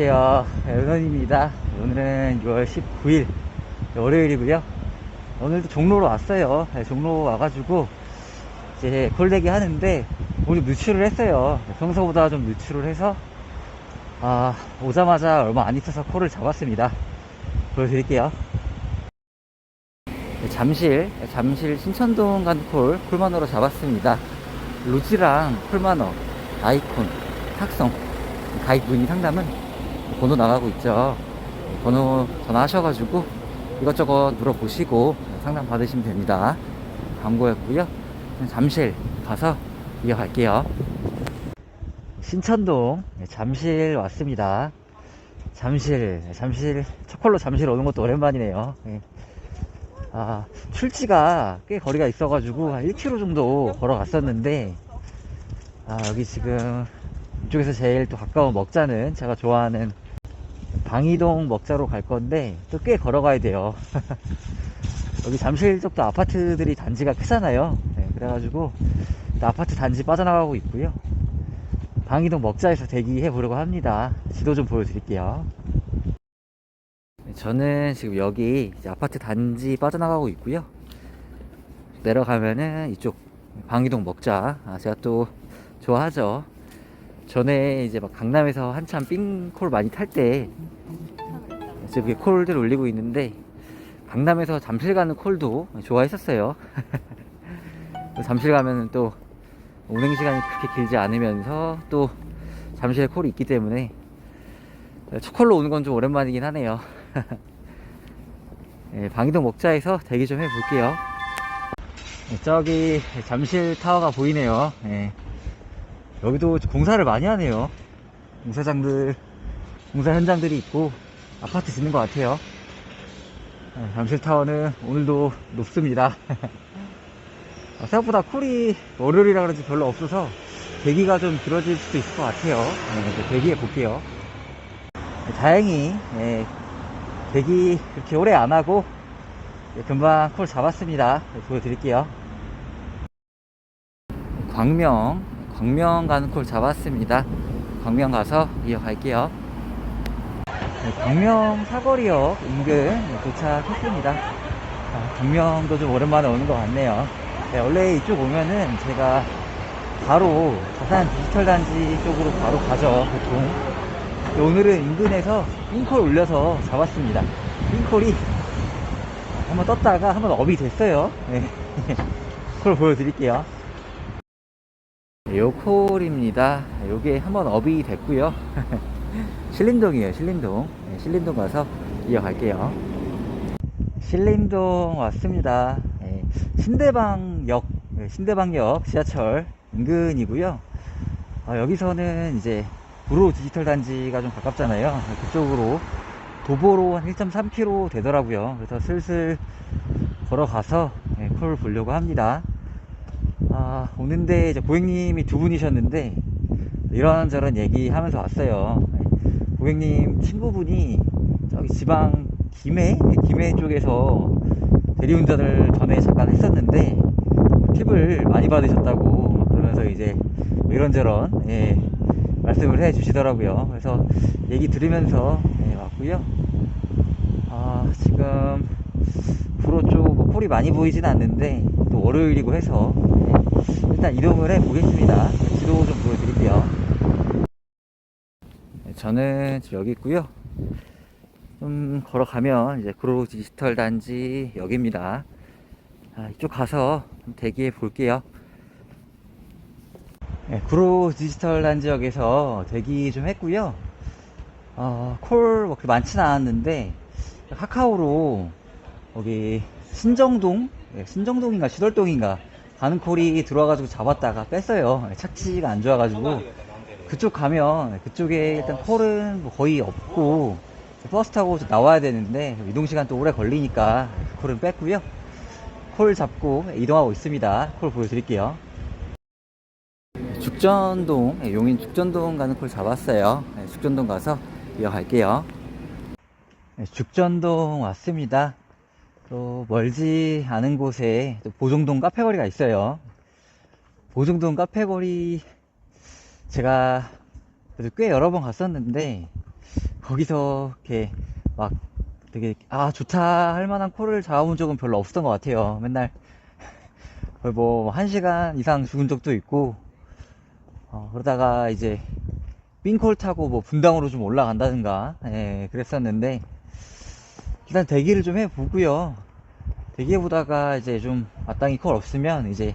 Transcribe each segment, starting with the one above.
안녕하세요. 연원입니다. 오늘은 6월 19일 월요일이고요. 오늘도 종로로 왔어요. 네, 종로 와가지고 이제 콜대기 하는데 오늘 누출을 했어요. 평소보다 좀 누출을 해서 아, 오자마자 얼마 안 있어서 콜을 잡았습니다. 보여드릴게요. 네, 잠실, 잠실 신천동 간 콜, 콜만어로 잡았습니다. 루지랑 콜만어, 아이콘, 탁성, 가입 문의 상담은 번호 나가고 있죠. 번호 전화하셔가지고 이것저것 물어보시고 상담 받으시면 됩니다. 광고였고요. 잠실 가서 이어갈게요. 신천동 네, 잠실 왔습니다. 잠실, 잠실, 초콜로 잠실 오는 것도 오랜만이네요. 예. 아, 출지가 꽤 거리가 있어가지고 한 1km 정도 걸어갔었는데, 아, 여기 지금 이쪽에서 제일 또 가까운 먹자는 제가 좋아하는 방이동 먹자로 갈 건데, 또 꽤 걸어가야 돼요. 여기 잠실 쪽도 아파트들이 단지가 크잖아요. 네, 그래가지고 또 아파트 단지 빠져나가고 있고요. 방이동 먹자에서 대기해 보려고 합니다. 지도 좀 보여드릴게요. 저는 지금 여기 아파트 단지 빠져나가고 있고요. 내려가면은 이쪽 방이동 먹자. 아, 제가 또 좋아하죠. 전에 이제 막 강남에서 한참 삥콜 많이 탈 때 이제 그게 콜들 올리고 있는데 강남에서 잠실 가는 콜도 좋아했었어요. 잠실 가면은 또 운행 시간이 그렇게 길지 않으면서 또 잠실에 콜이 있기 때문에 초콜로 오는 건 좀 오랜만이긴 하네요. 예, 방이동 목자에서 대기 좀 해볼게요. 예, 저기 잠실 타워가 보이네요. 예. 여기도 공사를 많이 하네요. 공사장들, 공사 현장들이 있고 아파트 짓는 것 같아요. 예, 잠실 타워는 오늘도 높습니다. 아, 생각보다 쿨이 월요일이라 그런지 별로 없어서 대기가 좀 길어질 수도 있을 것 같아요. 예, 대기해 볼게요. 예, 다행히 예, 대기 그렇게 오래 안 하고 예, 금방 콜 잡았습니다. 예, 보여드릴게요. 광명, 광명 가는 콜 잡았습니다. 광명 가서 이어갈게요. 네, 광명 사거리역 인근 도착했습니다. 아, 광명도 좀 오랜만에 오는 것 같네요. 네, 원래 이쪽 오면은 제가 바로 자산 디지털 단지 쪽으로 바로 가죠, 보통. 근데 오늘은 인근에서 윙콜 올려서 잡았습니다. 윙콜이 한번 떴다가 한번 업이 됐어요. 네. 콜 보여드릴게요. 네, 요 콜입니다. 요게 한번 업이 됐고요. 신림동이에요, 신림동. 네, 신림동 가서 이어갈게요. 신림동 왔습니다. 네, 신대방역, 네, 신대방역 지하철 인근이고요. 어, 여기서는 이제 구로 디지털 단지가 좀 가깝잖아요. 그쪽으로 도보로 한 1.3km 되더라고요. 그래서 슬슬 걸어가서 네, 콜 보려고 합니다. 아, 오는데 이제 고객님이 두 분이셨는데 이런저런 얘기하면서 왔어요. 네, 고객님 친구분이 저기 지방 김해 김해 쪽에서 대리운전을 전에 잠깐 했었는데 팁을 많이 받으셨다고 그러면서 이제 이런저런 예, 말씀을 해 주시더라고요. 그래서 얘기 들으면서 예, 왔고요. 아, 지금 구로 쪽뭐 콜이 많이 보이진 않는데 또 월요일이고 해서 예, 일단 이동을 해 보겠습니다. 지도 좀 보여드릴게요. 네, 저는 지금 여기 있고요. 좀 걸어가면 이제 구로 디지털 단지 역입니다. 아, 이쪽 가서 좀 대기해 볼게요. 네, 구로 디지털 단지역에서 대기 좀 했고요. 어, 콜뭐 그렇게 많지는 않았는데 카카오로 거기 신정동, 네, 신정동인가 시덜동인가 가는 콜이 들어와가지고 잡았다가 뺐어요. 네, 착지가 안 좋아가지고 그쪽 가면 그쪽에 일단 콜은 뭐 거의 없고 버스 타고 나와야 되는데 이동 시간 또 오래 걸리니까 콜은 뺐고요. 콜 잡고 이동하고 있습니다. 콜 보여드릴게요. 죽전동, 네, 용인 죽전동 가는 콜 잡았어요. 네, 죽전동 가서 이어갈게요. 네, 죽전동 왔습니다. 또 멀지 않은 곳에 또 보정동 카페거리가 있어요. 보정동 카페거리 제가 꽤 여러 번 갔었는데 거기서 이렇게 막 되게 아 좋다 할 만한 콜을 잡아본 적은 별로 없었던 것 같아요. 맨날 거의 뭐한 시간 이상 죽은 적도 있고 어, 그러다가 이제 冰콜 타고 뭐 분당으로 좀 올라간다든가 예, 그랬었는데 일단 대기를 좀 해보고요. 대기해보다가 이제 좀 마땅히 콜 없으면 이제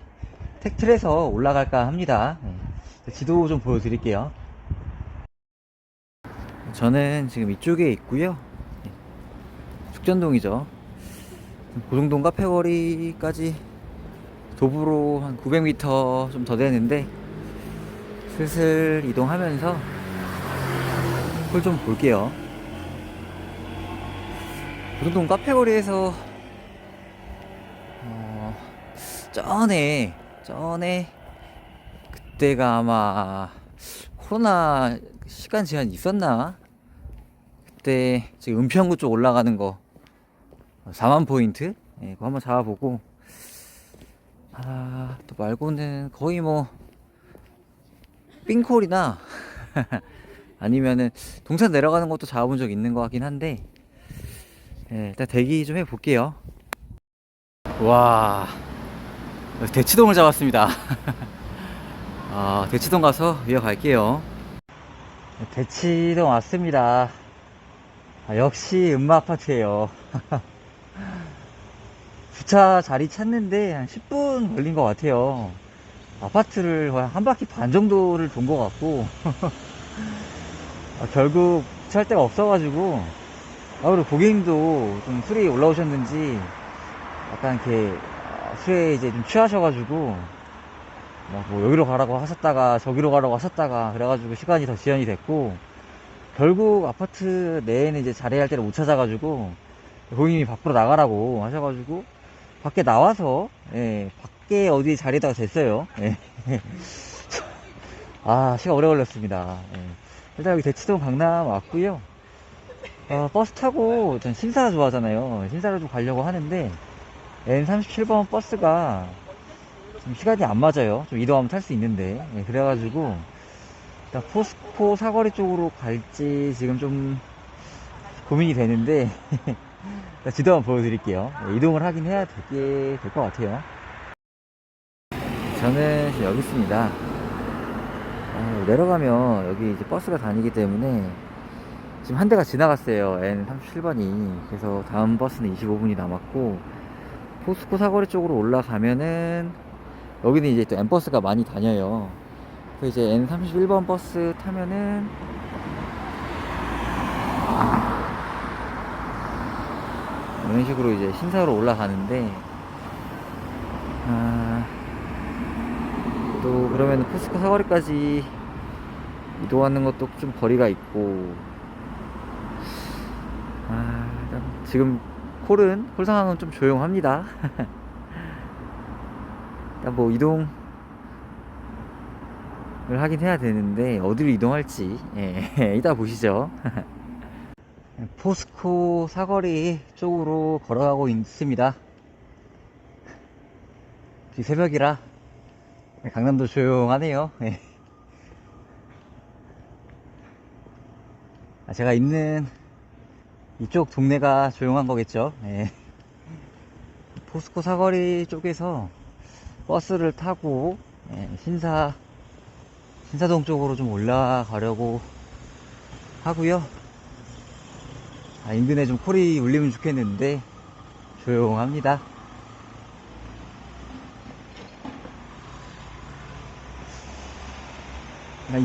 택틀에서 올라갈까 합니다. 예. 지도 좀 보여드릴게요. 저는 지금 이쪽에 있고요. 예. 숙전동이죠. 고정동 카페거리까지 도보로 한 900m 좀 더 되는데 슬슬 이동하면서 콜좀 볼게요. 고정동 카페거리에서 어, 전에 전에 그때가 아마 코로나 시간 제한 있었나? 그때 지금 은평구 쪽 올라가는 거 4만 포인트? 예, 그거 한번 잡아보고 아, 또 말고는 거의 뭐 삥콜이나 아니면은 동산 내려가는 것도 잡아본 적 있는 것 같긴 한데 예, 일단 대기 좀 해볼게요. 와 대치동을 잡았습니다. 아, 대치동 가서 이어갈게요. 대치동 왔습니다. 아, 역시 음마 아파트예요. 주차 자리 찾는데 한 10분 걸린 것 같아요. 아파트를 거의 한 바퀴 반 정도를 돈 것 같고 아, 결국 주차할 데가 없어가지고 아, 그리고 고객님도 좀 술이 올라오셨는지 약간 이렇게 아, 술에 이제 좀 취하셔가지고 막뭐 여기로 가라고 하셨다가 저기로 가라고 하셨다가 그래가지고 시간이 더 지연이 됐고 결국 아파트 내에는 이제 자리할 때를 못 찾아가지고 고객님이 밖으로 나가라고 하셔가지고 밖에 나와서 예, 밖에 어디 자리에다가 됐어요. 예. 아 시간 오래 걸렸습니다. 예. 일단 여기 대치동 강남 왔고요. 어, 버스 타고 전 신사 좋아하잖아요. 신사를 좀 가려고 하는데 N37번 버스가 좀 시간이 안 맞아요. 좀 이동하면 탈 수 있는데 예, 그래가지고 일단 포스코 사거리 쪽으로 갈지 지금 좀 고민이 되는데 지도 한번 보여드릴게요. 예, 이동을 하긴 해야 될것 같아요. 저는 여기 있습니다. 어, 내려가면 여기 이제 버스가 다니기 때문에 지금 한 대가 지나갔어요. N37번이. 그래서 다음 버스는 25분이 남았고 포스코 사거리 쪽으로 올라가면은 여기는 이제 또 N버스가 많이 다녀요. 그래서 이제 N31번 버스 타면은 이런 식으로 이제 신사로 올라가는데 아, 또 그러면 포스코 사거리까지 이동하는 것도 좀 거리가 있고 아, 일단 지금 콜은 콜 상황은 좀 조용합니다. 일단 뭐 이동을 하긴 해야 되는데 어디로 이동할지 예, 이따 보시죠. 포스코 사거리 쪽으로 걸어가고 있습니다. 새벽이라 강남도 조용하네요. 예. 아, 제가 있는 이쪽 동네가 조용한 거겠죠. 예. 포스코 사거리 쪽에서 버스를 타고 예, 신사 신사동 쪽으로 좀 올라가려고 하고요. 아, 인근에 좀 콜이 울리면 좋겠는데 조용합니다.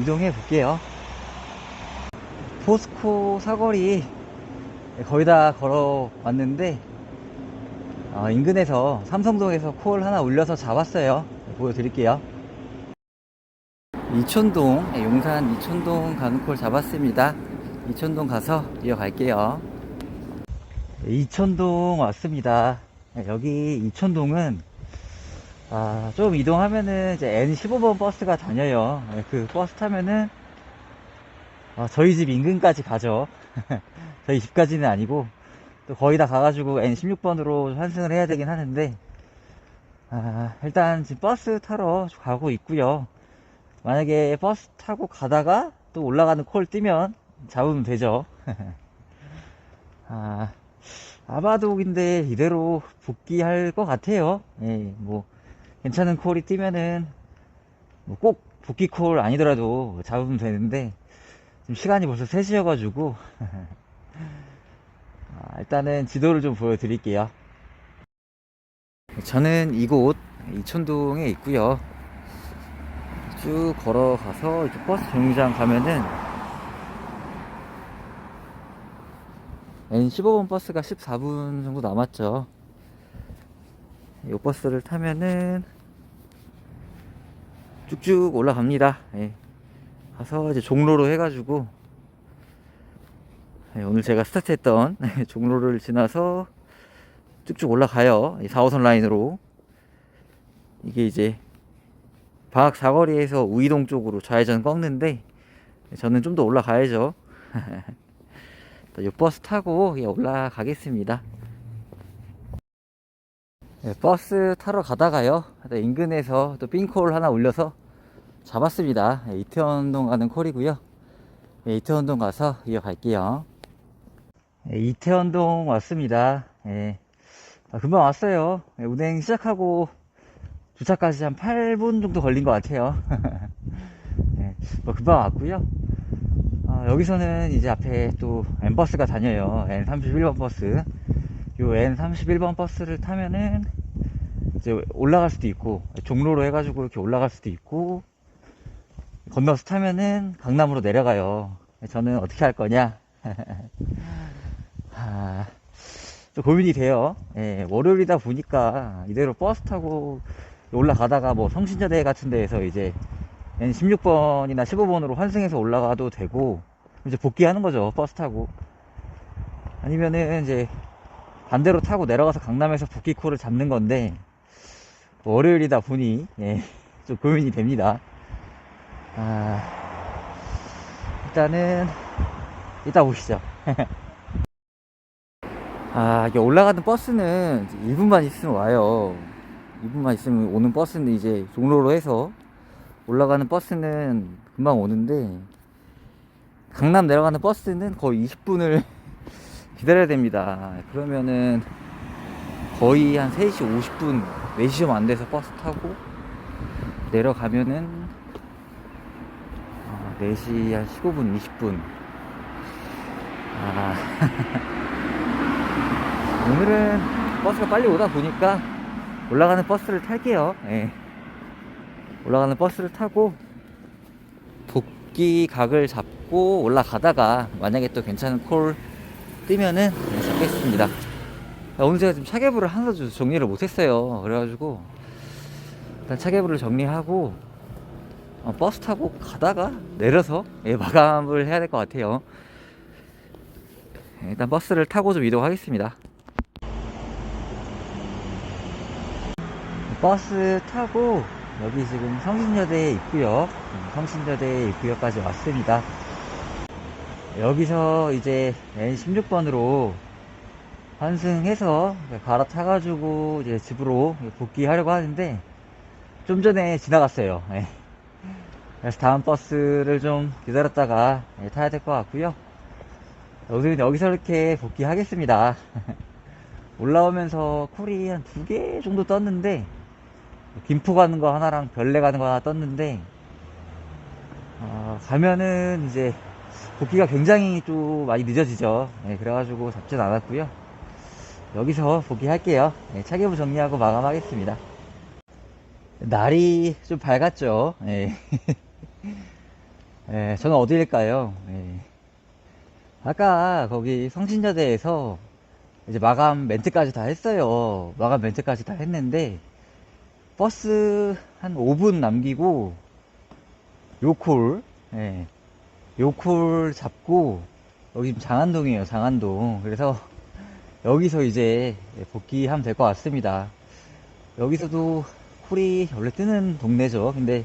이동해 볼게요. 포스코 사거리 거의 다 걸어 왔는데 어, 인근에서 삼성동에서 콜 하나 울려서 잡았어요. 보여드릴게요. 이촌동, 네, 용산 이촌동 가는 콜 잡았습니다. 이촌동 가서 이어갈게요. 네, 이촌동 왔습니다. 네, 여기 이촌동은 아, 좀 이동하면은 이제 N15번 버스가 다녀요. 네, 그 버스 타면은 어, 저희 집 인근까지 가죠. 저희 집까지는 아니고 또 거의 다 가가지고 N16번으로 환승을 해야 되긴 하는데 아, 일단 지금 버스 타러 가고 있고요. 만약에 버스 타고 가다가 또 올라가는 콜 뜨면 잡으면 되죠. 아, 아마도 근데 이대로 복귀할 것 같아요. 예, 뭐, 괜찮은 콜이 뜨면은, 뭐 꼭 복귀 콜 아니더라도 잡으면 되는데, 지금 시간이 벌써 3시여가지고, 아, 일단은 지도를 좀 보여드릴게요. 저는 이곳 이천동에 있고요. 쭉 걸어가서 이쪽 버스 정류장 가면은 N15번 버스가 14분 정도 남았죠. 이 버스를 타면은 쭉쭉 올라갑니다. 예. 가서 이제 종로로 해가지고 예, 오늘 제가 스타트했던 종로를 지나서 쭉쭉 올라가요. 4호선 라인으로. 이게 이제 방학 사거리에서 우이동 쪽으로 좌회전 꺾는데 저는 좀 더 올라가야죠. 이 버스 타고 예, 올라가겠습니다. 예, 버스 타러 가다가요. 또 인근에서 또 빈콜 하나 올려서 잡았습니다. 예, 이태원동 가는 콜이고요. 예, 이태원동 가서 이어갈게요. 예, 이태원동 왔습니다. 예. 아, 금방 왔어요. 예, 운행 시작하고 주차까지 한 8분 정도 걸린 것 같아요. 예, 뭐 금방 왔고요. 아, 여기서는 이제 앞에 또 N버스가 다녀요. N31번 버스. 요 N31번 버스를 타면은 이제 올라갈 수도 있고, 종로로 해가지고 이렇게 올라갈 수도 있고, 건너서 타면은 강남으로 내려가요. 저는 어떻게 할 거냐? 아, 좀 고민이 돼요. 예, 월요일이다 보니까 이대로 버스 타고 올라가다가 뭐 성신여대 같은 데에서 이제 N16번이나 15번으로 환승해서 올라가도 되고 이제 복귀하는 거죠 버스 타고. 아니면은 이제 반대로 타고 내려가서 강남에서 복귀 코를 잡는 건데 월요일이다 보니 예, 좀 고민이 됩니다. 아, 일단은 이따 보시죠 아 이게 올라가는 버스는 1분만 있으면 와요 2분만 있으면 오는 버스는 이제 종로로 해서 올라가는 버스는 금방 오는데 강남 내려가는 버스는 거의 20분을 기다려야 됩니다. 그러면은 거의 한 3시 50분, 4시 좀 안 돼서 버스 타고 내려가면은 어, 4시 한 15분, 20분. 아. 오늘은 버스가 빨리 오다 보니까 올라가는 버스를 탈게요. 예. 올라가는 버스를 타고 복귀 각을 잡고 올라가다가 만약에 또 괜찮은 콜 뜨면은 잡겠습니다. 오늘 제가 지금 차계부를 하나 도 정리를 못했어요. 그래가지고 일단 차계부를 정리하고 어, 버스 타고 가다가 내려서 예, 마감을 해야 될 것 같아요. 예, 일단 버스를 타고 좀 이동하겠습니다. 버스 타고 여기 지금 성신여대에 있고요. 성신여대 입구역까지 왔습니다. 여기서 이제 N16번으로 환승해서 갈아타가지고 이제 집으로 복귀하려고 하는데 좀 전에 지나갔어요. 예. 그래서 다음 버스를 좀 기다렸다가 예, 타야 될 것 같고요. 오늘은 여기서 이렇게 복귀하겠습니다. 올라오면서 콜이 한 두 개 정도 떴는데 김포 가는 거 하나랑 별내 가는 거 하나 떴는데 어, 가면은 이제 복귀가 굉장히 좀 많이 늦어지죠. 네, 그래가지고 잡진 않았고요. 여기서 복귀할게요. 네, 차계부 정리하고 마감하겠습니다. 날이 좀 밝았죠. 네. 네, 저는 어디일까요? 네. 아까 거기 성신여대에서 이제 마감 멘트까지 다 했어요. 마감 멘트까지 다 했는데 버스 한 5분 남기고 요콜 예. 요콜 잡고 여기 지금 장안동이에요 장안동 그래서 여기서 이제 복귀하면 될 것 같습니다 여기서도 콜이 원래 뜨는 동네죠 근데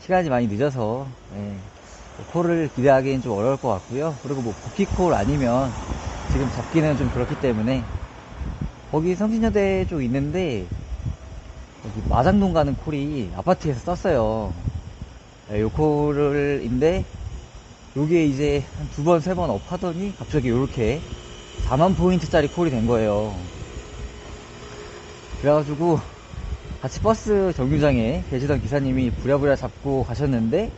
시간이 많이 늦어서 예. 콜을 기대하기엔 좀 어려울 것 같고요 그리고 뭐 복귀콜 아니면 지금 잡기는 좀 그렇기 때문에 거기 성신여대 쪽 있는데 여기 마장동 가는 콜이 아파트에서 떴어요. 네, 요 콜을인데 요게 이제 한 두 번, 세 번 업 하더니 갑자기 요렇게 4만 포인트짜리 콜이 된 거예요. 그래가지고 같이 버스 정류장에 계시던 기사님이 부랴부랴 잡고 가셨는데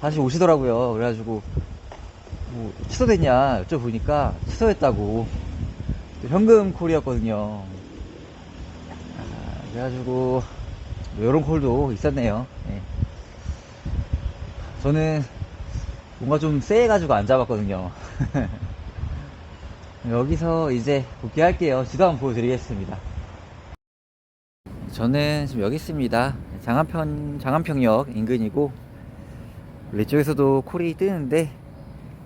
다시 오시더라고요. 그래가지고 뭐 취소됐냐 여쭤보니까 취소했다고 또 현금 콜이었거든요. 아, 그래가지고 뭐 이런 콜도 있었네요. 예. 저는 뭔가 좀 쎄해가지고 안 잡았거든요. 여기서 이제 복귀할게요. 지도 한번 보여드리겠습니다. 저는 지금 여기 있습니다. 장안평, 장안평역 인근이고, 원래 이쪽에서도 콜이 뜨는데,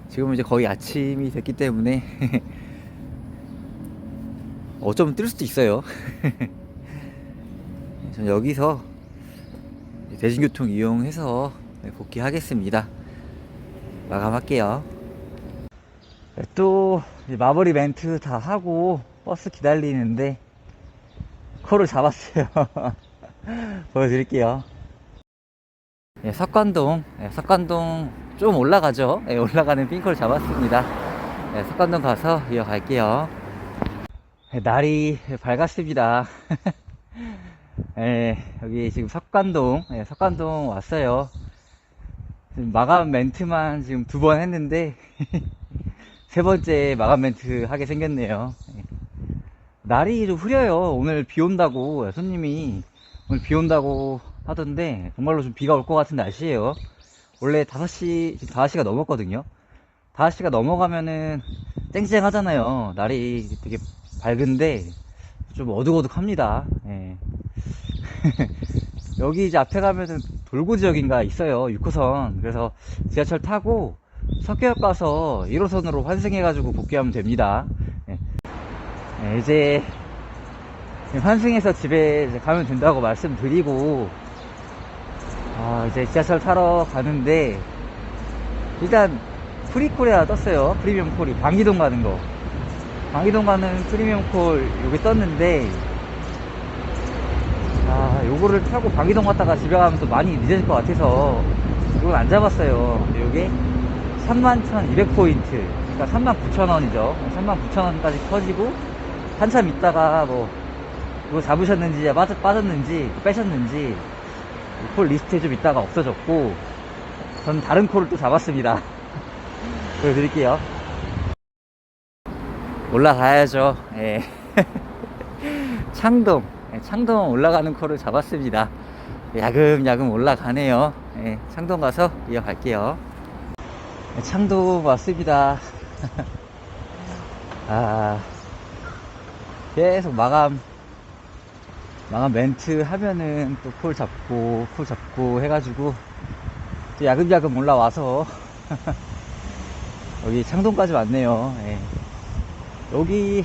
지금은 이제 거의 아침이 됐기 때문에, 어쩌면 뜰 수도 있어요. 전 여기서 대중교통 이용해서 복귀하겠습니다. 마감할게요. 또 이제 마무리 멘트 다 하고 버스 기다리는데 콜을 잡았어요. 보여드릴게요. 예, 석관동, 예, 석관동 좀 올라가죠. 예, 올라가는 핑크를 잡았습니다. 예, 석관동 가서 이어갈게요. 예, 날이 밝았습니다. 예, 여기 지금 석관동, 예, 석관동 왔어요. 마감 멘트만 지금 두 번 했는데, 세 번째 마감 멘트 하게 생겼네요. 예. 날이 좀 흐려요. 오늘 비 온다고, 손님이 오늘 비 온다고 하던데, 정말로 좀 비가 올 것 같은 날씨예요. 원래 5시, 지금 5시가 넘었거든요. 5시가 넘어가면은 쨍쨍 하잖아요. 날이 되게 밝은데, 좀 어둑어둑합니다. 예. 여기 이제 앞에 가면은 돌고 지역인가 있어요. 6호선. 그래서 지하철 타고 석계역 가서 1호선으로 환승해가지고 복귀하면 됩니다. 예. 예, 이제 환승해서 집에 가면 된다고 말씀드리고, 아, 이제 지하철 타러 가는데, 일단 프리콜이라 떴어요. 프리미엄 콜이. 방기동 가는 거. 방기동 가는 프리미엄 콜 여기 떴는데, 아, 요거를 타고 방기동 갔다가 집에 가면 또 많이 늦어질 것 같아서, 이건 안 잡았어요. 근데 요게 31,200포인트. 그러니까 39,000원이죠. 39,000원까지 터지고, 한참 있다가 뭐, 이거 잡으셨는지, 빠졌, 빠졌는지, 빼셨는지, 이콜 리스트에 좀 있다가 없어졌고, 전 다른 콜을 또 잡았습니다. 보여드릴게요. 올라가야죠. 예. 창동. 예, 창동 올라가는 콜을 잡았습니다. 야금야금 올라가네요. 예, 창동 가서 이어갈게요. 예, 창동 왔습니다. 아, 계속 마감, 마감 멘트 하면은 또 콜 잡고, 콜 잡고 해가지고, 또 야금야금 올라와서, 여기 창동까지 왔네요. 예. 여기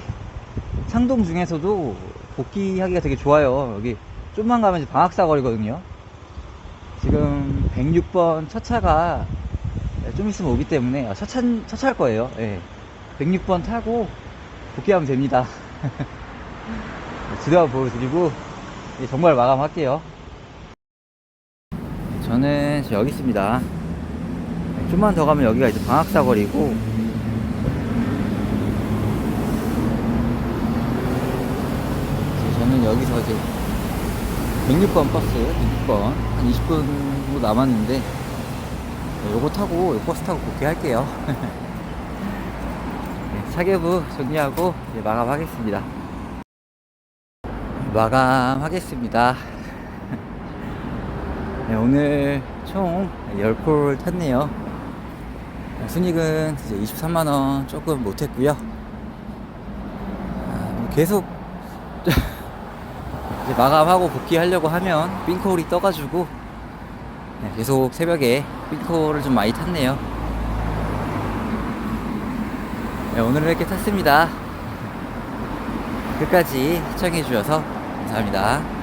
창동 중에서도 복귀하기가 되게 좋아요. 여기 좀만 가면 이제 방학사 거리거든요. 지금 106번 첫 차가 좀 있으면 오기 때문에 아, 첫, 차, 첫 차일 거예요. 예. 106번 타고 복귀하면 됩니다. 지도 한번 보여드리고 정말 마감할게요. 저는 여기 있습니다. 좀만 더 가면 여기가 이제 방학사거리고 이제 저는 여기서 이제 106번 버스 106번. 한 20분 정도 남았는데 네, 요거 타고 요 버스 타고 복귀할게요. 네, 차계부 정리하고 이제 마감하겠습니다. 마감하겠습니다. 네, 오늘 총 10콜 탔네요. 순익은 이제 23만원 조금 못했고요. 아, 뭐 계속 이제 마감하고 복귀하려고 하면 冰콜이 떠가지고 네, 계속 새벽에 冰콜을 좀 많이 탔네요. 네, 오늘은 이렇게 탔습니다. 끝까지 시청해 주셔서 감사합니다